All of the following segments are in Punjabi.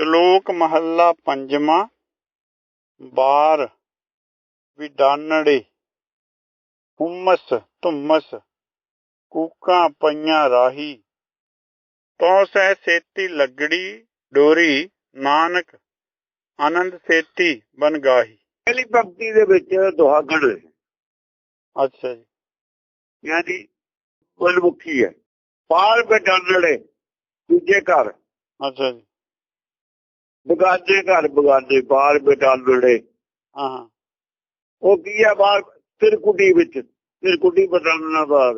ਸ਼ਲੋਕ ਮਹੱਲਾ ਪੰਜਵਾਂ ਬਾਰ ਵਿਡਾਨੜੇ ਹੁਮਸ ਧੁੰਮਸ ਕੂਕਾਂ ਪਈਆਂ ਰਾਹੀ। ਤੋ ਸਹਿ ਸੇਤੀ ਲੱਗੜੀ ਡੋਰੀ ਨਾਨਕ ਆਨੰਦ ਸੇਤੀ ਬਨ ਗਾਹੀ। ਪਹਿਲੀ ਪੰਕਤੀ ਦੇ ਵਿੱਚ ਦੁਹਾਗਣ ਹੈ। ਅੱਛਾ ਜੀ। ਯਾਨੀ ਮਨਮੁਖੀ ਹੈ। ਪਾਲ ਬਟਾਨੜੇ ਦੂਜੇ ਘਰ। ਅੱਛਾ ਜੀ। ਬਗਾਨੇ ਘਰ ਬਗਾਨੇ ਪਾਲ ਬਟਾਨੜੇ ਹਾਂ ਹਾਂ। ਉਹ ਕੀ ਹੈ ਬਾਹਰ? ਤਿਰਕੁਟੀ ਵਿੱਚ। ਤਿਰਕੁਟੀ ਬਟਾਨਣਾ ਬਾਗ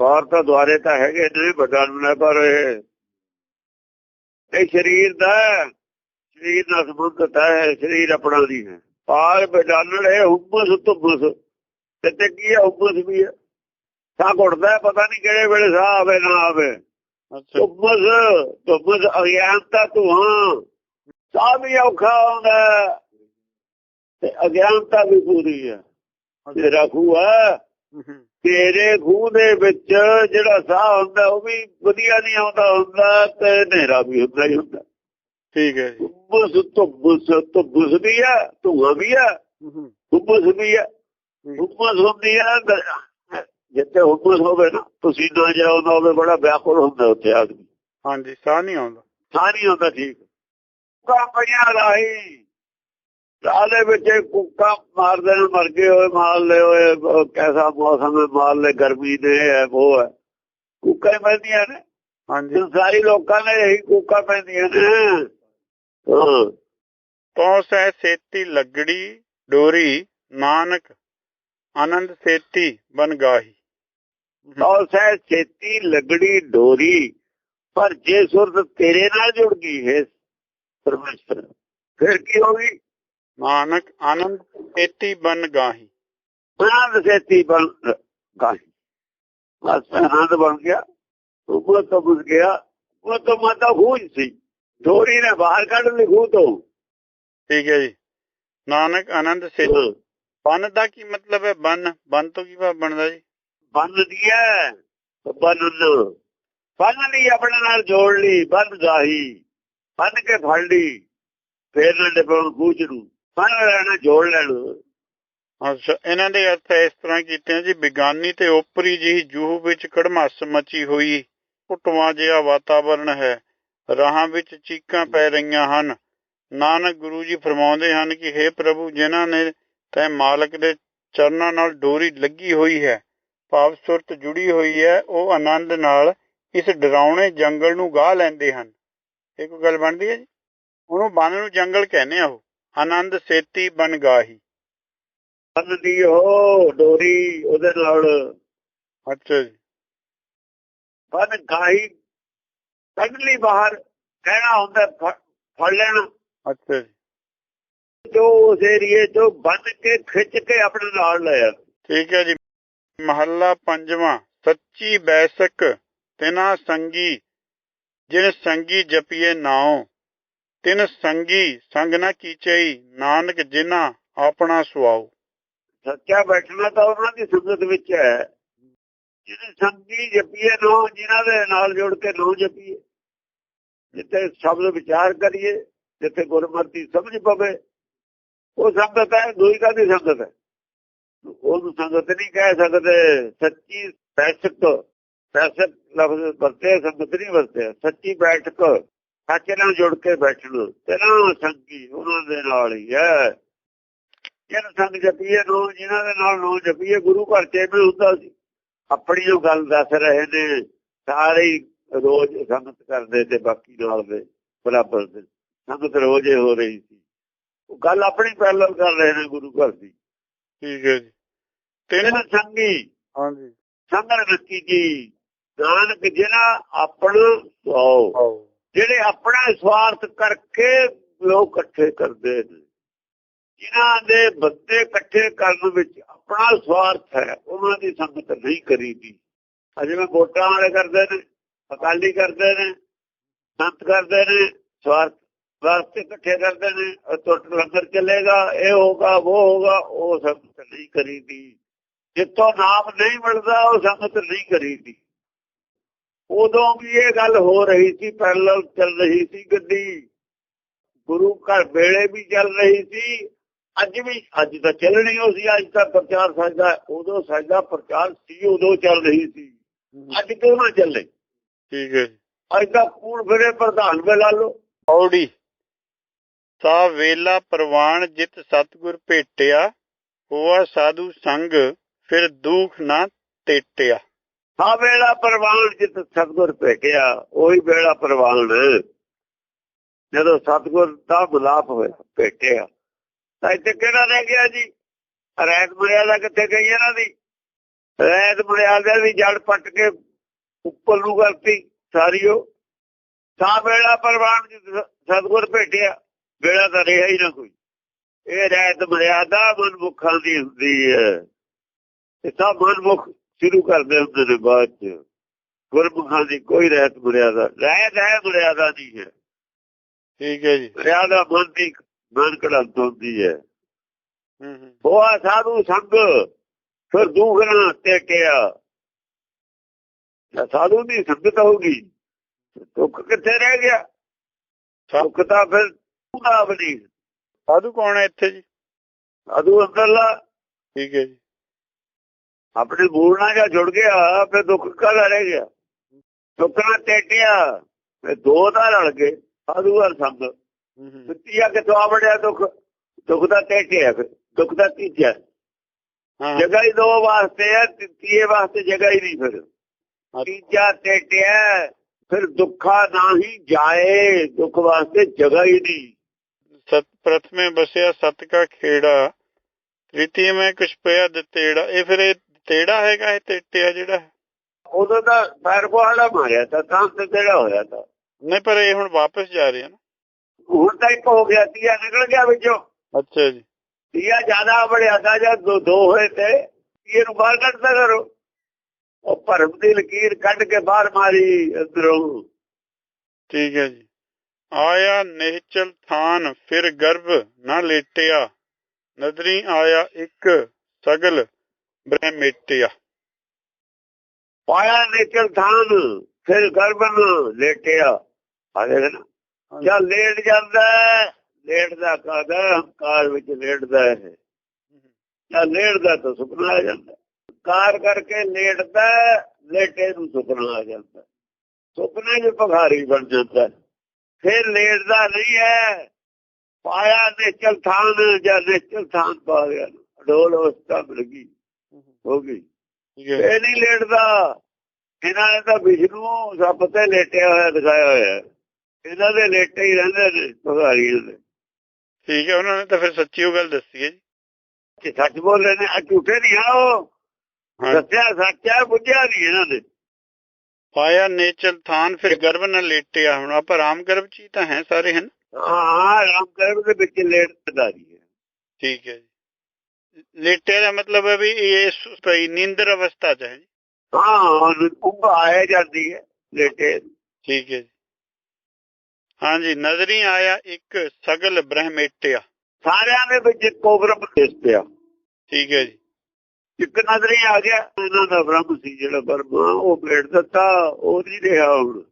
ਬਾਹਰ ਤਾਂ ਦੁਆਰੇ ਤਾਂ ਹੈਗੇ ਨੇ ਬਟਾਨਣਾ ਪਰ ਇਹ। ਇਹ ਸਰੀਰ ਦਾ ਸਰੀਰ ਨਾਲ ਸੰਬੰਧਤ ਹੈ ਸਰੀਰ ਆਪਣਾ ਨਹੀਂ ਹੈ। ਪਾਲ ਬਟਾਨੜੇ ਹੁਮਸ ਤੁਮਸ ਤੇ ਤੇ ਕੀ ਹੈ ਹੁਮਸ ਵੀ ਹੈ ਸਾਹ ਘੁੱਟਦਾ ਪਤਾ ਨਹੀਂ ਕਿਹੜੇ ਵੇਲੇ ਸਾਹ ਆਵੇ ਨਾ ਆਵੇ। ਅੱਛਾ। ਤੁਮਸ ਤੁਮਸ ਅਗਿਆਨਤਾ ਧੂਆਂ ਸਾਹ ਵੀ ਔਖਾ ਹੁੰਦਾ ਤੇ ਅਗਿਆਨਤਾ ਵੀ ਪੂਰੀ ਹੈ। ਤੇਰਾ ਖੂਹ ਹੈ। ਤੇਰੇ ਖੂਹ ਦੇ ਵਿੱਚ ਜਿਹੜਾ ਸਾਹ ਹੁੰਦਾ ਉਹ ਵੀ ਵਧੀਆ ਨਹੀਂ ਆਉਂਦਾ ਹੁੰਦਾ ਤੇ ਹਨੇਰਾ ਵੀ ਹੁੰਦਾ ਹੀ ਹੁੰਦਾ। ਠੀਕ ਹੈ ਜੀ। ਤੁਮਸ ਤੁਮਸ ਵੀ ਹੈ ਧੂਆਂ ਵੀ ਹੈ। ਤੁਮਸ ਵੀ ਹੈ। ਹੁਮਸ ਹੁੰਦੀ ਹੈ ਗ- ਜਿੱਥੇ ਹੁਮਸ ਹੋਵੇ ਨਾ ਤੁਸੀਂ ਨਾ ਜਾਓ ਨਾ ਹੋਵੇ ਬੜਾ ਵਿਆਕੁਲ ਹੁੰਦਾ ਉੱਥੇ ਆਦਮੀ ਹਾਂਜੀ ਸਾਹ ਨਹੀਂ ਆਉਂਦਾ। ਸਾਹ ਨਹੀਂ ਹੁੰਦਾ ਠੀਕ। ਕੁੱਕਾ ਪਈਆਂ ਰਾਹੀ। ਦੇ ਵਿੱਚ ਕੁੱਕਾ ਮਾਰਦੇ ਨੇ ਮਰ ਗਏ ਹੋਏ ਮਾਰ ਲਏ ਹੋਏ ਕੈਸਾ ਮੌਸਮ ਹੈ ਮਾਰ ਲੈ ਗਰਮੀ ਨੇ ਹੈ ਉਹ ਹੈ। ਕੁੱਕਾ ਹੀ ਪੈਂਦੀਆਂ ਨੇ। ਹਾਂਜੀ। ਸੰਸਾਰੀ ਲੋਕਾਂ ਨੇ ਇਹੀ ਕੁੱਕਾ ਪੈਂਦੀਆਂ ਨੇ। ਹਾਂ। ਤੋ ਸਹਿ ਸੇਤੀ ਲੱਗੜੀ ਡੋਰੀ ਨਾਨਕ ਆਨੰਦ ਸੇਤੀ ਬਨ ਔਰ ਸਹਿ ਛੇਤੀ ਲੱਗੜੀ ਡੋਰੀ ਪਰ ਜੇ ਸੁਰਤ ਤੇਰੇ ਨਾਲ ਜੁੜ ਗਈ ਹੈ ਪਰਮੇਸ਼ਰ ਫਿਰ ਕੀ ਹੋਗੀ ਨਾਨਕ ਆਨੰਦ ਸੇਤੀ ਬਨ ਗਾਹੀ। ਆਨੰਦ ਸੇਤੀ ਬਣ ਗਾਹੀ। ਬਸ ਆਨੰਦ ਬਣ ਗਿਆ। ਉਹ ਤਾਂ ਬੁਝ ਗਿਆ। ਉਹ ਤਾਂ ਮਾਤਾ ਖੂਜ ਸੀ। ਡੋਰੀ ਨੇ ਬਾਹਰ ਕੱਢ ਲਈ ਖੂਹ ਤੋਂ। ਠੀਕ ਹੈ ਜੀ। ਨਾਨਕ ਆਨੰਦ ਸੇਤੀ ਬਨ ਦਾ ਕੀ ਮਤਲਬ ਹੈ? ਬਨ ਬਨ ਤੋਂ ਕੀ ਭਾਵ ਬਣਦਾ ਜੀ? ਬੰਨ ਦਿਆ ਬੰਨ ਬੰਨ ਲਈ ਆਪਣੇ ਨਾਲ ਜੋੜ ਲਈ, ਬੰਨ ਗਾਹੀ ਬੰਨ ਕੇ ਫੜ ਲਈ, ਫੇਰ ਨਾ ਡਿਪਣ ਖੂਚ ਨੂੰ ਬੰਨ ਲੈਣਾ ਜੋੜ ਲੈਣਾ। ਅੱਛਾ ਇਹਨਾਂ ਦੇ ਅਰਥ ਇਸ ਤਰ੍ਹਾਂ ਕੀਤੇ ਜੀ, ਬਿਗਾਨੀ ਤੇ ਓਪਰੀ ਜਿਹੀ ਜੂਹ ਵਿੱਚ ਕੜਮੱਸ ਮਚੀ ਹੋਈ, ਘੁੱਟਵਾਂ ਜਿਹਾ ਵਾਤਾਵਰਣ ਹੈ। ਰਾਹਾਂ ਵਿੱਚ ਚੀਕਾਂ ਪੈ ਰਹੀਆਂ ਹਨ। ਨਾਨਕ ਗੁਰੂ ਜੀ ਫਰਮਾਉਂਦੇ ਹਨ ਕਿ हे ਪ੍ਰਭੂ, ਜਿਨ੍ਹਾਂ ਨੇ ਤੈ ਮਾਲਕ ਦੇ ਚਰਨਾਂ ਨਾਲ ਡੋਰੀ ਲੱਗੀ ਹੋਈ ਹੈ ਭਾਵ ਸੁਰਤ ਜੁੜੀ ਹੋਈ ਹੈ ਉਹ ਆਨੰਦ ਨਾਲ ਇਸ ਡਰਾਉਣੇ ਜੰਗਲ ਨੂੰ ਗਾਹ ਲੈਂਦੇ ਹਨ। ਇਹ ਕੋਈ ਗੱਲ ਬਣਦੀ ਹੈ ਜੀ? ਉਹਨੂੰ ਬਨ ਨੂੰ ਜੰਗਲ ਕਹਿੰਦੇ ਆ ਉਹ। ਆਨੰਦ ਸੇਤੀ ਬਨ ਗਾਹੀ। ਬੰਨ ਦੀ ਹੋ ਡੋਰੀ ਉਹਦੇ ਨਾਲ। ਅੱਛਾ ਜੀ। ਬੰਨ ਗਾਹੀ ਕੱਢ ਲਈ ਬਾਹਰ ਕਹਿਣਾ ਹੁੰਦਾ ਫੜ ਲੈਣਾ। ਅੱਛਾ ਜੀ। ਜੋ ਉਸ ਏਰੀਏ ਚੋਂ ਬੰਨ ਕੇ ਖਿੱਚ ਕੇ ਆਪਣੇ ਨਾਲ ਲੈ ਆ ਠੀਕ ਹੈ ਜੀ। ਮਹੱਲਾ ਪੰਜਵਾਂ, ਸੱਚੀ ਬੈਸਕ ਤਿਨਾ ਸੰਗੀ, ਜਿਨ ਸੰਗੀ ਜਪੀਏ ਨਾਉ। ਤਿਨ ਸੰਗੀ ਸੰਗ ਨਾ ਕੀਚਈ ਨਾਨਕ ਜਿਨਾ ਆਪਣਾ ਸੁਆਉ। ਸੱਚਾ ਬੈਠਣਾ ਤਾਂ ਉਹਨਾਂ ਦੀ ਸੰਗਤ ਵਿੱਚ ਹੈ। ਜਿਹਨੇ ਸੰਗੀ ਜਪੀਏ ਨੋ ਜਿਨ੍ਹਾਂ ਦੇ ਨਾਲ ਜੁੜ ਕੇ ਨੋ ਜਪੀਏ ਜਿੱਥੇ ਸ਼ਬਦ ਵਿਚਾਰ ਕਰੀਏ, ਜਿੱਥੇ ਗੁਰਮਤਿ ਸਮਝ ਪਵੇ, ਉਹ ਸੰਗਤ ਹੈ, ਦੂਈ ਕਾ ਦੀ ਸੰਗਤ ਹੈ? ਉਹਨੂੰ ਸੰਗਤ ਨਹੀਂ ਕਹਿ ਸਕਦੇ, ਸੱਚੀ ਬੈਠਕ ਬੈਠਕ ਲਫ਼ਜ਼ ਵਰਤੇ, ਸੰਗਤ ਨਹੀਂ ਵਰਤੇ, ਸੱਚੀ ਬੈਠਕ, ਸੱਚ ਨਾਲ ਜੁੜ ਕੇ ਬੈਠਣਾ ਤੇ ਸੰਗੀ ਉਹਨਾਂ ਦੇ ਨਾਲ ਹੀ ਹੈ। ਜਿਹਨ ਸੰਗ ਜਪੀਏ ਨੋ ਜਿਨ੍ਹਾਂ ਦੇ ਨਾਲ ਨੋ ਜਪੀਏ, ਗੁਰੂ ਘਰ ਚ ਵੀ ਹੁੰਦਾ ਸੀ। ਆਪਣੀ ਉਹ ਗੱਲ ਦੱਸ ਰਹੇ ਨੇ, ਸਾਰੇ ਰੋਜ਼ ਸੰਗਤ ਕਰਦੇ ਤੇ ਬਾਕੀ ਨਾਲ ਦੇ ਬਰਾਬਰ ਦੇ। ਸੰਗਤ ਰੋਜ ਹੋ ਰਹੀ ਸੀ। ਉਹ ਗੱਲ ਆਪਣੀ ਪਹਿਲਾਂ ਕਰ ਰਹੇ ਨੇ ਗੁਰੂ ਘਰ ਦੀ। ਠੀਕ ਹੈ ਜੀ। ਤਿੰਨ ਸੰਗੀ। ਹਾਂਜੀ। ਸੰਗਣ ਨੱਕੀ ਜੀ। ਨਾਨਕ ਜਿਹਨਾਂ ਆਪਣਾ ਸੋ ਜਿਹੜੇ ਆਪਣਾ ਸਵਾਰਥ ਕਰਕੇ ਲੋਕ ਇਕੱਠੇ ਕਰਦੇ ਨੇ। ਜਿਨ੍ਹਾਂ ਦੇ ਬੰਦੇ ਇਕੱਠੇ ਕਰਨ ਵਿੱਚ ਆਪਣਾ ਸਵਾਰਥ ਹੈ ਉਹਨਾਂ ਦੀ ਸੰਗਤ ਨਹੀਂ ਕਰੀਦੀ ਅਜੇ ਮੈਂ ਵੋਟਾਂ ਵਾਲੇ ਕਰਦੇ ਨੇ ਅਕਾਲੀ ਕਰਦੇ ਨੇ ਸੰਤ ਕਰਦੇ ਨੇ ਸਵਾਰਥ ਵਾਸਤੇ ਇਕੱਠੇ ਕਰਦੇ ਨੇ ਟੁੱਟ ਲੰਗਰ ਚੱਲੇਗਾ ਇਹ ਹੋਗਾ ਉਹ ਹੋਗਾ ਉਹ ਸੰਗਤ ਨਹੀਂ ਕਰੀਦੀ। ਜਿੱਥੋਂ ਨਾਮ ਨਹੀਂ ਮਿਲਦਾ ਉਹ ਸੰਗਤ ਨਹੀਂ ਕਰੀਦੀ। ਉਦੋਂ ਵੀ ਇਹ ਗੱਲ ਹੋ ਰਹੀ ਸੀ ਪੈਰਲਲ ਚੱਲ ਰਹੀ ਸੀ ਗੱਡੀ। ਗੁਰੂ ਘਰ ਵੇਲੇ ਵੀ ਚੱਲ ਰਹੀ ਸੀ। ਅੱਜ ਵੀ ਅੱਜ ਤਾਂ ਚੱਲਣੀ ਹੋ ਸੀ ਅੱਜ ਤਾਂ ਪ੍ਰਚਾਰ ਸਾਡਾ ਉਦੋਂ ਸਾਡਾ ਪ੍ਰਚਾਰ ਸੀ ਉਦੋਂ ਚੱਲ ਰਹੀ ਸੀ। ਅੱਜ ਕਿਉਂ ਨਾ ਚੱਲੇ? ਠੀਕ ਹੈ ਅੱਜ ਤਾਂ ਕੂੜ ਫਿਰੇ ਪ੍ਰਧਾਨ ਵੇ ਲਾ ਲਓ। ਔੜੀ ਸਾ ਵੇਲਾ ਪ੍ਰਵਾਨ ਜਿਤ ਸਤਗੁਰ ਭੇਟਿਆ, ਹੋਆ ਸਾਧੂ ਸੰਗ ਫਿਰ ਦੁਖ ਨਾ ਟੇਟਿਆ। ਹਾਂ ਵੇਲਾ ਪ੍ਰਵਾਨ ਜਿਤ ਸਤਗੁਰ ਭੇਟਿਆ, ਉਹੀ ਵੇਲਾ ਪ੍ਰਵਾਨ ਜਦੋਂ ਸਤਗੁਰ ਦਾ ਮਿਲਾਪ ਹੋਇਆ, ਭੇਟਿਆ। ਤਾਂ ਇੱਥੇ ਕਿਹੜਾ ਰਹਿ ਗਿਆ ਜੀ? ਰੈਤ ਮਰਿਆਦਾ ਕਿੱਥੇ ਗਈ ਇਹਨਾਂ ਦੀ? ਰੈਤ ਮਰਿਆਦਾ ਦੀ ਜੜ ਪੱਟ ਕੇ ਉੱਪਰ ਨੂੰ ਕਰਤੀ ਸਾਰੀਓ ਸਾ ਵੇਲਾ ਪ੍ਰਵਾਨ ਜਿਤ ਸਤਗੁਰ ਭੇਟਿਆ। ਵੇਲਾ ਤਾਂ ਰਿਹਾ ਹੀ ਨਾ ਕੋਈ। ਇਹ ਰੈਤ ਮਰਿਆਦਾ ਮਨਮੁਖਾਂ ਦੀ ਹੁੰਦੀ ਹੈ। ਇਹ ਸਭ ਮਨਮੁਖ ਸ਼ੁਰੂ ਕਰਦੇ ਹੁੰਦੇ ਨੇ ਬਾਅਦ ਚ। ਗੁਰਮੁਖਾਂ ਦੀ ਕੋਈ ਰਹਿਤ ਮਰਿਆਦਾ ਰਹਿਤ ਹੈ ਮਰਿਆਦਾ ਨਹੀਂ ਹੈ। ਠੀਕ ਹੈ ਜੀ। ਮਰਿਆਦਾ ਮਨ ਦੀ ਮਨ ਕੜੰਤ ਹੁੰਦੀ ਹੈ। ਹੂੰ ਹੂੰ। ਹੋਆ ਸਾਧੂ ਸੰਗ ਫਿਰ ਦੂਖਣਾ ਟੇਕਿਆ ਜੇ ਸਾਧੂ ਦੀ ਸੰਗਤ ਹੋਗੀ ਦੁੱਖ ਕਿੱਥੇ ਰਹਿ ਗਿਆ? ਦੁੱਖ ਤਾਂ ਫਿਰ ਬਣੀ ਸਾਧੂ ਕੌਣ ਹੈ ਇੱਥੇ ਜੀ? ਸਾਧੂ ਅੰਦਰਲਾ ਠੀਕ ਹੈ ਜੀ। ਆਪਣੇ ਮੂਲ ਨਾਲ ਜਾਂ ਜੁੜ ਗਿਆ ਫਿਰ ਦੁੱਖ ਕਾਹਦਾ ਰਹਿ ਗਿਆ। ਦੁੱਖ ਟੇਟਿਆ ਫਿਰ ਦੋ ਤਾਂ ਰਲ ਗਏ ਸਾਧੂ ਹਰ ਸੰਗ। ਹੂੰ ਹੂੰ। ਤੀਆ ਕਿਥੋਂ ਆ ਵੜਿਆ ਦੁੱਖ? ਦੁੱਖ ਦਾ ਟੇਟਿਆ ਫਿਰ ਦੁੱਖ ਦਾ ਤੀਜਾ। ਹਾਂ। ਜਗ੍ਹਾ ਹੀ ਦੋ ਵਾਸਤੇ ਹੈ ਤੇ ਤੀਏ ਵਾਸਤੇ ਜਗ੍ਹਾ ਹੀ ਨਹੀਂ ਫਿਰ। ਤੀਜਾ ਟੇਟਿਆ ਫਿਰ ਦੁੱਖਾ ਨਹੀਂ ਜਾਏ ਦੁੱਖ ਵਾਸਤੇ ਜਗ੍ਹਾ ਹੀ ਨਹੀਂ। ਸਤ ਪ੍ਰਥਮੇ ਬਸਿਆ ਸਤ ਕਾ ਖੇੜਾ ਤ੍ਰਿਤੀਏ ਮੈਂ ਕੁਛ ਪਿਆ ਦਤੇੜਾ ਇਹ ਫਿਰ ਇਹ ਤੇੜਾ ਹੈਗਾ ਇਹ ਟੇਟਿਆ ਜਿਹੜਾ? ਉਦੋਂ ਤਾਂ ਪੈਰ ਕੋਹੜਾ ਮਾਰਿਆ ਤਾਂ ਤਾਂ ਤੇ ਤੇੜਾ ਹੋਇਆ ਤਾਂ। ਨਹੀਂ ਪਰ ਇਹ ਹੁਣ ਵਾਪਸ ਜਾ ਰਹੇ ਹਨ ਹੁਣ ਤਾਂ ਇੱਕ ਹੋ ਗਿਆ ਤੀਆ ਨਿਕਲ ਗਿਆ ਵਿੱਚੋਂ। ਅੱਛਾ ਜੀ। ਤੀਆ ਜ਼ਿਆਦਾ ਬੜਿਆ ਤਾਂ ਜਦ ਦੋ ਦੋ ਹੋਏ ਤੇ ਤੀਏ ਨੂੰ ਬਾਹਰ ਕੱਢਦਾ ਕਰੋ। ਉਹ ਭਰਮ ਦੀ ਲਕੀਰ ਕੱਢ ਕੇ ਬਾਹਰ ਮਾਰੀ ਅੰਦਰੋਂ ਠੀਕ ਹੈ ਜੀ। ਆਇਆ ਨਿਹਚਲ ਥਾਨ ਫਿਰ ਗਰਭ ਨਾ ਲੇਟਿਆ। ਨਦਰੀ ਆਇਆ ਇੱਕ ਸਗਲ ਬ੍ਰਹਮੇਟਿਆ। ਪਾਇਆ ਨਿਕਲ ਥਾਨ ਫਿਰ ਗਰਬਨ ਲੇਟਿਆ। ਆਦੇ ਨਾ। ਜਾਂ ਲੇਟ ਜਾਂਦਾ ਲੇਟਦਾ ਕਾਦਾ ਹੰਕਾਰ ਵਿੱਚ ਲੇਟਦਾ ਹੈ। ਜਾਂ ਲੇਟਦਾ ਤਾਂ ਸੁਪਨਾ ਆ ਜਾਂਦਾ ਕਾਰ ਕਰਕੇ ਲੇਟਦਾ ਲੇਟੇ ਨੂੰ ਸੁਪਨਾ ਆ ਜਾਂਦਾ ਸੁਪਨੇ ਵਿੱਚ ਭਖਾਰੀ ਬਣ ਜਾਂਦਾ ਹੈ। ਫਿਰ ਲੇਟਦਾ ਨਹੀਂ ਹੈ। ਪਾਇਆ ਨਿਚਲ ਥਾਨ ਜਾਂ ਨਿਚਲ ਥਾਨ ਪਾ ਗਿਆ। ਡੋਲ ਅਵਸਥਾ ਮਿਲ ਗਈ। ਹੋ ਗਈ। ਇਹ ਨਹੀਂ ਲੇਟਦਾ ਇਹਨਾਂ ਨੇ ਤਾਂ ਵਿਸ਼ਨੂੰ ਸੱਪ ਤੇ ਲੇਟਿਆ ਹੋਇਆ ਦਿਖਾਇਆ ਹੋਇਆ। ਇਹਨਾਂ ਦੇ ਲੇਟੇ ਹੀ ਰਹਿੰਦੇ ਨੇ ਭਗਾਰੀ ਦੇ। ਠੀਕ ਹੈ ਉਹਨਾਂ ਨੇ ਤਾਂ ਫਿਰ ਸੱਚੀ ਉਹ ਗੱਲ ਦੱਸੀ ਹੈ ਜੀ। ਕਿ ਸੱਚ ਬੋਲ ਰਹੇ ਨੇ ਆ ਝੂਠੇ ਨਹੀਂ ਆ ਉਹ। ਦੱਸਿਆ ਸੱਚ ਬੁੱਝਿਆ ਨਹੀਂ ਇਹਨਾਂ ਨੇ ਪਾਇਆ ਨੇਚਲ ਥਾਨ ਫਿਰ ਗਰਭ ਨਾ ਲੇਟਿਆ ਹੁਣ ਆਪਾਂ ਰਾਮ ਗਰਭ ਚ ਹੀ ਤਾਂ ਹੈ ਸਾਰੇ ਹਨ ਹਾਂ ਰਾਮ ਕਰਮ ਦੇ ਵਿੱਚ ਲੇਟਦਾਰੀ ਹੈ ਠੀਕ ਹੈ ਜੀ ਲੇਟਿਆ ਦਾ ਮਤਲਬ ਹੈ ਵੀ ਇਹ ਸੁ- ਪਈ ਨੀਂਦਰ ਅਵਸਥਾ ਚ ਹੈ ਜੀ ਹਾਂ ਉਂਘ ਆਏ ਜਾਂਦੀ ਹੈ ਲੇਟੇ ਠੀਕ ਹੈ ਜੀ ਹਾਂਜੀ ਨਜ਼ਰੀ ਆਇਆ ਇੱਕ ਸਗਲ ਬ੍ਰਹਮੇਟਿਆ ਸਾਰਿਆਂ ਦੇ ਵਿੱਚ ਇੱਕੋ ਬ੍ਰਹਮ ਦਿਸ ਪਿਆ ਠੀਕ ਹੈ ਜੀ ਇੱਕ ਨਜ਼ਰੀ ਆ ਗਿਆ ਇਹਨਾਂ ਦਾ ਬ੍ਰਹਮ ਸੀ ਜਿਹੜਾ ਬਰਮਾ ਉਹ ਭੇਟ ਦਿੱਤਾ ਉਹ ਨਹੀਂ ਰਿਹਾ ਹੁਣ।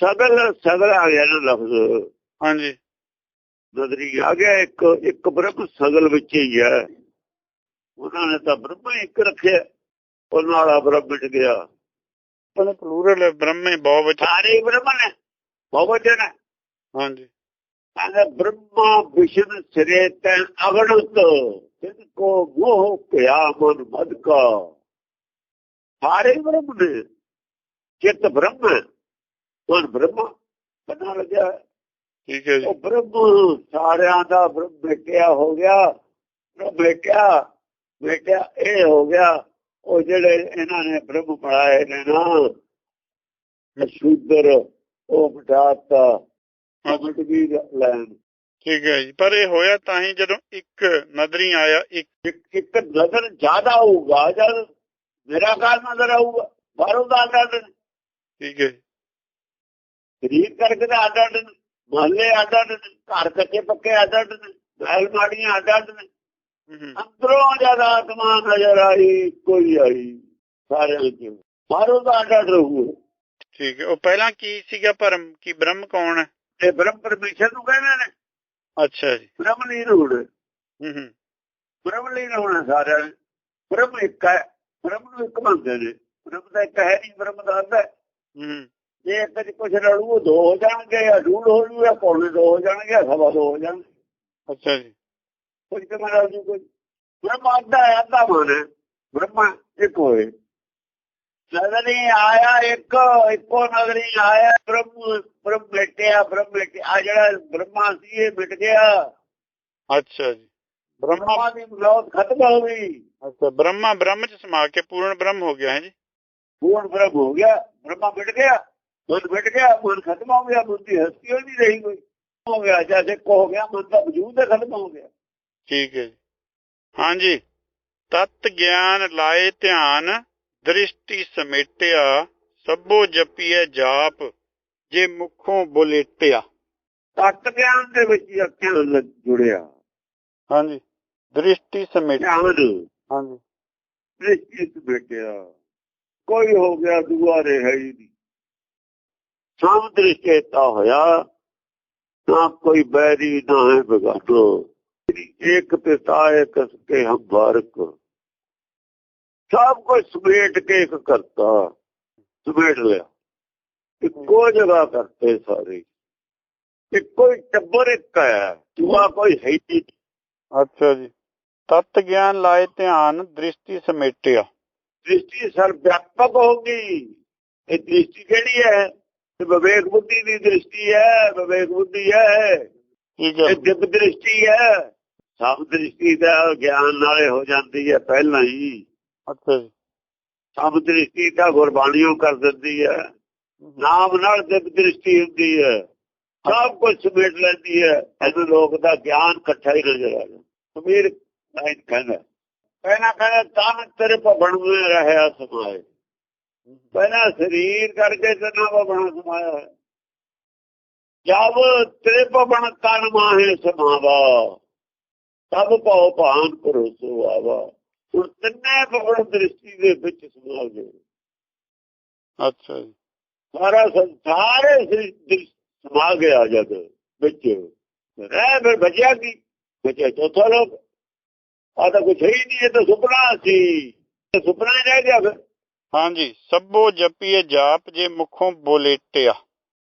ਸਗਲ ਸਗਲ ਆ ਗਿਆ ਨਾ ਲਫ਼ਜ਼। ਹਾਂਜੀ। ਨਜ਼ਰੀ ਆ ਗਿਆ ਇੱਕ ਇੱਕ ਬ੍ਰਹਮ ਸਗਲ ਵਿੱਚ ਹੀ ਹੈ। ਉਹਨਾਂ ਨੇ ਤਾਂ ਬ੍ਰਹਮ ਇੱਕ ਰੱਖਿਆ ਉਹ ਨਾਲਾ ਬ੍ਰਹਮ ਮਿਟ ਗਿਆ। ਆਪਣੇ ਪਲੂਰਲ ਬ੍ਰਹਮੇ ਬਹੁਵਚਨ ਸਾਰੇ ਹੀ ਬ੍ਰਹਮ ਨੇ ਬਹੁਵਚਨ ਹੈ। ਹਾਂਜੀ। ਕਹਿੰਦਾ ਬ੍ਰਹਮਾ ਵਿਸ਼ਨ ਸਿਰੇ ਤੈ ਅਗਣਤ। ਤਿਨ ਕੋ ਮੋਹ ਪਿਆ ਮਨ ਮਦ ਕਾ ਸਾਰੇ ਬ੍ਰਹਮ ਨੇ ਚਿਤ ਬ੍ਰਹਮ ਮਨ ਬ੍ਰਹਮਾ ਪਤਾ ਲੱਗਿਆ ਠੀਕ ਹੈ ਜੀ ਉਹ ਬ੍ਰਹਮ ਸਾਰਿਆਂ ਦਾ ਬ੍ਰਹਮ ਬੇਟਿਆ ਹੋ ਗਿਆ ਬ੍ਰਹਮ ਬੇਟਿਆ ਬੇਟਿਆ ਇਹ ਹੋ ਗਿਆ ਉਹ ਜਿਹੜੇ ਇਹਨਾਂ ਨੇ ਬ੍ਰਹਮ ਪੜਾਏ ਨੇ ਨਾ ਸ਼ੂਦਰ ਉਹ ਬਟਾਤਾ ਅਮਟ ਵੀ ਲੈਣ ਠੀਕ ਹੈ ਜੀ। ਪਰ ਇਹ ਹੋਇਆ ਤਾਂ ਹੀ ਜਦੋਂ ਇੱਕ ਨਜ਼ਰੀ ਆਇਆ ਇੱਕ ਇੱਕ ਨਜ਼ਰ ਜ਼ਿਆਦਾ ਹੋਊਗਾ ਜਦ ਮੇਰਾ ਕਾਲ ਨਜ਼ਰ ਆਊਗਾ ਬਾਹਰੋਂ ਦਾ ਆਡਰ ਠੀਕ ਹੈ ਜੀ। ਸਰੀਰ ਕਰਕੇ ਦਾ ਆਡਰ ਮਹੱਲੇ ਆਡਰ ਘਰ ਕੱਚੇ ਪੱਕੇ ਆਡਰ ਮਹਿਲ ਮਾੜੀਆਂ ਆਡਰ ਅੰਦਰੋਂ ਜਦ ਆਤਮਾ ਨਜ਼ਰ ਆਈ ਕੋਈ ਆਈ ਸਾਰਿਆਂ ਚ ਬਾਹਰੋਂ ਦਾ ਆਡਰ ਰਹੂਗਾ। ਠੀਕ ਹੈ। ਉਹ ਪਹਿਲਾਂ ਕੀ ਸੀਗਾ ਭਰਮ? ਕੀ ਬ੍ਰਹਮ ਕੌਣ ਹੈ? ਤੇ ਬ੍ਰਹਮ ਪਰਮੇਸ਼ਰ ਨੂੰ ਕਹਿੰਦੇ ਨੇ। ਅੱਛਾ ਜੀ। ਬ੍ਰਹਮ ਲੀਨ ਹੋਣਾ। ਹੂੰ ਹੂੰ। ਬ੍ਰਹਮ ਲੀਨ ਹੋਣਾ ਸਾਰਿਆਂ ਨੇ। ਬ੍ਰਹਮ ਇੱਕ ਹੈ ਬ੍ਰਹਮ ਨੂੰ ਇੱਕ ਮੰਨਦੇ ਨੇ। ਬ੍ਰਹਮ ਦਾ ਇੱਕ ਹੈ ਨਹੀਂ ਬ੍ਰਹਮ ਦਾ ਅੱਧ ਹੈ। ਜੇ ਇੱਕ ਚ ਕੁਝ ਰਲੂ ਉਹ ਦੋ ਹੋ ਜਾਣਗੇ ਜਾਂ ਡੂਢ ਹੋ ਜੂ ਜਾਂ ਪੌਣੇ ਦੋ ਹੋ ਜਾਣਗੇ ਸਵਾ ਦੋ ਹੋ ਜਾਣਗੇ। ਅੱਛਾ ਜੀ। ਕੁਝ ਤੇ ਮਰਾ ਜੂ ਕੋਈ ਬ੍ਰਹਮ ਅੱਧਾ ਹੈ ਅੱਧਾ ਹੈ ਬ੍ਰਹਮ ਇੱਕ ਹੋਏ। ਨਜ਼ਰੀ ਆਇਆ ਇੱਕ ਇੱਕੋ ਨਜ਼ਰੀ ਆਇਆ ਬ੍ਰਹਮ ਬ੍ਰਹਮ ਮਿਟਿਆ ਬ੍ਰਹਮ ਮਿਟਿਆ ਆ ਜਿਹੜਾ ਬ੍ਰਹਮਾ ਸੀ ਇਹ ਮਿਟ ਗਿਆ। ਅੱਛਾ ਜੀ। ਬ੍ਰਹਮਾ ਦੀ ਮੌਤ ਖਤਮ ਹੋ ਗਈ। ਅੱਛਾ ਬ੍ਰਹਮਾ ਬ੍ਰਹਮ ਚ ਸਮਾ ਕੇ ਪੂਰਨ ਬ੍ਰਹਮ ਹੋ ਗਿਆ ਹੈ ਜੀ? ਪੂਰਨ ਬ੍ਰਹਮ ਹੋ ਗਿਆ ਬ੍ਰਹਮਾ ਮਿਟ ਗਿਆ ਮਨ ਮਿਟ ਗਿਆ ਮਨ ਖਤਮ ਹੋ ਗਿਆ ਦੀ ਹਸਤੀ ਹੋ ਨਹੀਂ ਰਹੀ ਕੋਈ। ਹੋ ਗਿਆ ਜੈਸੇ ਕੋ ਹੋ ਗਿਆ ਮਨ ਦਾ ਵਜੂਦ ਖਤਮ ਹੋ ਗਿਆ। ਠੀਕ ਹੈ ਜੀ। ਹਾਂਜੀ। ਤਤ ਗਿਆਨ ਲਾਏ ਧਿਆਨ ਦ੍ਰਿਸ਼ਟੀ ਸਮੇਟਿਆ ਸਭੋ ਜਪੀਏ ਜਾਪ ਜੇ ਮੁਖੋਂ ਬੁਲੇਟਿਆ। ਤਤ ਗਿਆਨ ਦੇ ਵਿੱਚ ਹੀ ਅੱਖਾਂ ਜੁੜਿਆ। ਹਾਂਜੀ। ਦ੍ਰਿਸ਼ਟੀ ਸਮੇਟਿਆ ਹਾਂਜੀ। ਨਿਸ਼ਚਿਤ ਬੇਟਿਆ ਕੋਈ ਹੋ ਗਿਆ ਦੁਆਰੇ ਹੈ ਹੀ ਨਹੀਂ। ਸਭ ਦ੍ਰਿਸ਼ਟੇਤਾ ਹੋਇਆ। ਨਾ ਕੋਈ ਬੈਰੀ ਨਾ ਹੈ ਬਗਾਟੋ। ਇੱਕ ਪਿਤਾ ਇੱਕ ਕੇ ਹਮ ਬਾਰਕ ਸਭ ਕੁਝ ਸਮੇਟ ਕੇ ਇੱਕ ਕਰਤਾ। ਸਮੇਟ ਲਿਆ। ਇੱਕੋ ਜਗ੍ਹਾ ਕਰਤੇ ਸਾਰੇ। ਇੱਕੋ ਹੀ ਟੱਬਰ ਇੱਕ ਹੈ। ਦੂਆ ਕੋਈ ਹੈ ਹੀ ਨਹੀਂ। ਅੱਛਾ ਜੀ। ਤਤ ਗਿਆਨ ਲਾਏ ਧਿਆਨ ਦ੍ਰਿਸ਼ਟੀ ਸਮੇਟਿਆ। ਦ੍ਰਿਸ਼ਟੀ ਸਰ ਵਿਆਪਕ ਹੋਗੀ ਇਹ ਦ੍ਰਿਸ਼ਟੀ ਕਿਹੜੀ ਹੈ? ਇਹ ਵਿਵੇਕ ਬੁੱਧੀ ਦੀ ਦ੍ਰਿਸ਼ਟੀ ਹੈ। ਵਿਵੇਕ ਬੁੱਧੀ ਹੈ। ਹੈ ਇਹ ਦਿਵ ਦ੍ਰਿਸ਼ਟੀ ਹੈ। ਸਭ ਦ੍ਰਿਸ਼ਟੀ ਦਾ ਗਿਆਨ ਨਾਲੇ ਹੋ ਜਾਂਦੀ ਹੈ ਪਹਿਲਾਂ ਹੀ। ਸਭ ਦ੍ਰਿਸ਼ਟੀ ਤਾਂ ਗੁਰਬਾਣੀਓ ਕਰ ਦਿੰਦੀ ਹੈ। ਨਾਮ ਨਾਲ ਦਿਵ ਦ੍ਰਿਸ਼ਟੀ ਹੁੰਦੀ ਹੈ। ਸਭ ਕੁਝ ਸਮੇਟ ਲੈਂਦੀ ਹੈ। ਇਹਨੂੰ ਲੋਕ ਦਾ ਗਿਆਨ ਇਕੱਠਾ ਹੀ ਨਜ਼ਰ ਆ ਜਾਂਦਾ। ਕਬੀਰ ਲਾਈਨ ਕਹਿੰਦਾ ਪਹਿਲਾਂ ਕਹਿੰਦਾ ਤਨ ਤੇਰੇ ਭਵਨ ਵਿੱਚ ਰਹਿਆ ਸਮਾਏ। ਪਹਿਲਾਂ ਸਰੀਰ ਕਰਕੇ ਤਨਾ ਭਵਨ ਸਮਾਇਆ ਜਬ ਤੇਰੇ ਭਵਨ ਤਨ ਮਾਹੇ ਸਮਾਵਾ ਤਬ ਭਉ ਭਾਨ ਪਰੋਸੋ ਆਵਾ। ਹੁਣ ਤਿੰਨੇ ਦ੍ਰਿਸ਼ਟੀ ਦੇ ਵਿੱਚ ਸਮਾ ਗਏ ਅੱਛਾ ਜੀ। ਸਾਰਾ ਸੰਸਾਰ ਸਮਾ ਗਿਆ ਜਦ ਵਿੱਚ। ਰਹਿ ਫਿਰ ਬਚਿਆ ਕੀ? ਬਚਿਆ ਚੌਥਾ ਲੋਕ। ਆ ਤਾਂ ਕੁਛ ਹੀ ਨਹੀਂ ਇਹ ਤਾਂ ਸੁਪਨਾ ਸੀ। ਸੁਪਨਾ ਹੀ ਰਹਿ ਗਿਆ ਫਿਰ। ਹਾਂਜੀ ਸਭੋ ਜਪੀਏ ਜਾਪ ਜੇ ਮੁਖੋਂ ਬੁਲੇਟਿਆ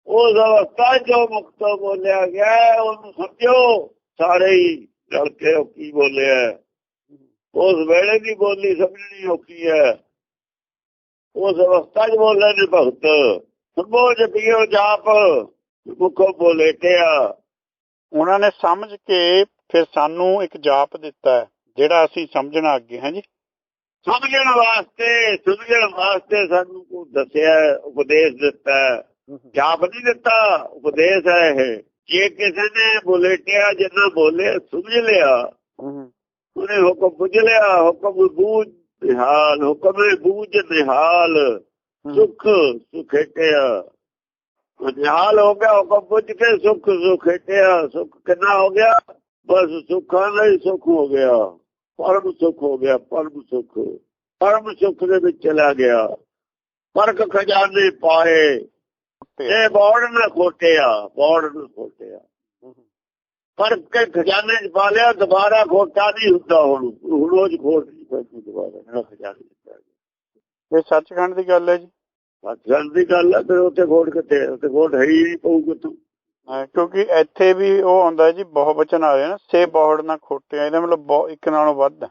ਉਸ ਅਵਸਥਾ ਜੋ ਮੁਕਤੋ ਬੋਲਿਆ ਗਿਆ ਉਹਨੂੰ ਸਮਝੋ। ਸਾਰੇ ਹੀ ਰਲ ਕੇ ਉਹ ਕੀ ਬੋਲਿਆ। ਉਸ ਵੇਲੇ ਦੀ ਬੋਲੀ ਸਮਝਣੀ ਔਖੀ ਹੈ। ਉਸ ਅਵਸਥਾ 'ਚ ਬੋਲਣ ਨੇ ਭਗਤ ਸਭੋ ਜਪੀਓ ਜਾਪ, ਮੁਖੋਂ ਬੋਲੇਟਿਆ ਉਹਨਾਂ ਨੇ ਸਮਝ ਕੇ ਫਿਰ ਸਾਨੂੰ ਇੱਕ ਜਾਪ ਦਿੱਤਾ, ਜਿਹੜਾ ਅਸੀਂ ਸਮਝਣਾ ਅੱਗੇ ਹਾਂ ਜੀ? ਸਮਝਣ ਵਾਸਤੇ ਸਮਝਣ ਵਾਸਤੇ ਸਾਨੂੰ ਕੋ ਦੱਸਿਆ, ਉਪਦੇਸ਼ ਦਿੱਤਾ। ਜਾਪ ਨਹੀਂ ਦਿੱਤਾ, ਉਪਦੇਸ਼ ਹੈ ਇਹ। ਜੇ ਕਿਸੇ ਨੇ ਬੁਲੇਟਿਆ ਜਿੰਨਾ ਬੋਲੇ ਸਮਝ ਲਿਆ ਉਹਨੇ ਹੁਕਮ ਬੁੱਝ ਲਿਆ ਹੁਕਮ ਬੂਝ ਨਿਹਾਲ ਹੁਕਮ ਬੂਝ ਨਿਹਾਲ ਸੁਖ ਸੁਖੇਟਿਆ ਨਿਹਾਲ ਹੋ ਗਿਆ ਹੁਕਮ ਬੁੱਝ ਕੇ ਸੁਖ ਸੁਖੇਟਿਆ ਸੁਖ ਕਿੰਨਾ ਹੋ ਗਿਆ ਬਸ ਸੁੱਖਾਂ ਲਈ ਸੁਖ ਹੋ ਗਿਆ ਪਰਮ ਸੁਖ ਹੋ ਗਿਆ ਪਰਮ ਸੁਖ ਪਰਮ ਸੁਖ ਦੇ ਵਿੱਚ ਚਲਾ ਗਿਆ ਪਰਖ ਖਜ਼ਾਨੇ ਪਾਏ ਇਹ ਬੋੜ ਨਾ ਖੋਟਿਆ ਬੋੜ ਨਾ ਖੋਟਿਆ ਪਰ ਕੇ ਖਜ਼ਾਨੇ ਚ ਪਾ ਲਿਆ ਦੁਬਾਰਾ ਖੋਟਾ ਨਹੀਂ ਹੁੰਦਾ ਹੁਣ। ਹੁਣ ਰੋਜ਼ ਖੋਟ ਨਹੀਂ ਪੈਂਦੀ ਦੁਬਾਰਾ ਜਿਹੜਾ ਖਜ਼ਾਨੇ ਇਹ ਸੱਚਖੰਡ ਦੀ ਗੱਲ ਹੈ ਜੀ? ਸੱਚਖੰਡ ਦੀ ਗੱਲ ਹੈ ਫਿਰ ਉੱਥੇ ਖੋਟ ਕਿੱਥੇ? ਉੱਥੇ ਖੋਟ ਹੈ ਹੀ ਨਹੀਂ ਪਊ ਤੂੰ ਹਾਂ, ਕਿਉਂਕਿ ਇੱਥੇ ਵੀ ਉਹ ਆਉਂਦਾ ਜੀ ਬਹੁ ਬਚਨ ਆ ਰਿਹਾ ਨਾ ਸੇ ਬੋਹੜ ਨਾ ਖੋਟਿਆ ਇਹਦਾ ਮਤਲਬ ਇੱਕ ਨਾਲੋਂ ਵੱਧ ਹੈ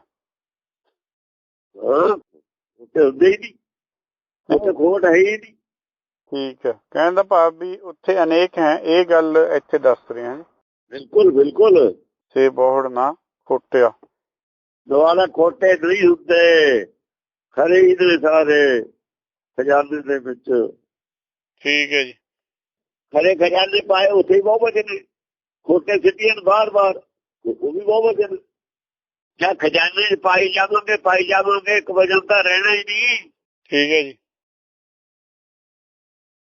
ਹਾਂ ਉੱਥੇ ਹੁੰਦੇ ਹੀ ਨਹੀਂ। ਉੱਥੇ ਖੋਟ ਹੈ ਹੀ ਨਹੀਂ। ਠੀਕ ਹੈ ਕਹਿਣ ਦਾ ਭਾਵ ਵੀ ਉੱਥੇ ਅਨੇਕ ਹੈ ਇਹ ਗੱਲ ਇੱਥੇ ਦੱਸ ਰਹੇ ਹਾਂ ਜੀ। ਬਿਲਕੁਲ ਬਿਲਕੁਲ। ਸੇ ਬੋਹੜ ਨਾ ਖੋਟਿਆ। ਦੁਬਾਰਾ ਖੋਟੇ ਨਹੀਂ ਹੁੰਦੇ। ਖਰੇ ਨੇ ਸਾਰੇ ਖਜ਼ਾਨੇ ਦੇ ਵਿੱਚ। ਠੀਕ ਹੈ ਜੀ। ਖਰੇ ਖਜ਼ਾਨੇ ਪਾਏ ਉੱਥੇ ਹੀ ਬਹੁਤ ਵਜੇ ਨੇ। ਖੋਟੇ ਸਿੱਟੀਆਂ ਬਾਰ-ਬਾਰ ਉਹ ਵੀ ਬਹੁਤ ਵਜੇ ਨੇ। ਜਾਂ ਖਜ਼ਾਨੇ ਪਾਈ ਜਾਵਾਂਗੇ ਪਾਈ ਜਾਵਾਂਗੇ ਇੱਕ ਵਜਨ ਤਾਂ ਰਹਿਣਾ ਹੀ ਨਹੀਂ। ਠੀਕ ਹੈ ਜੀ।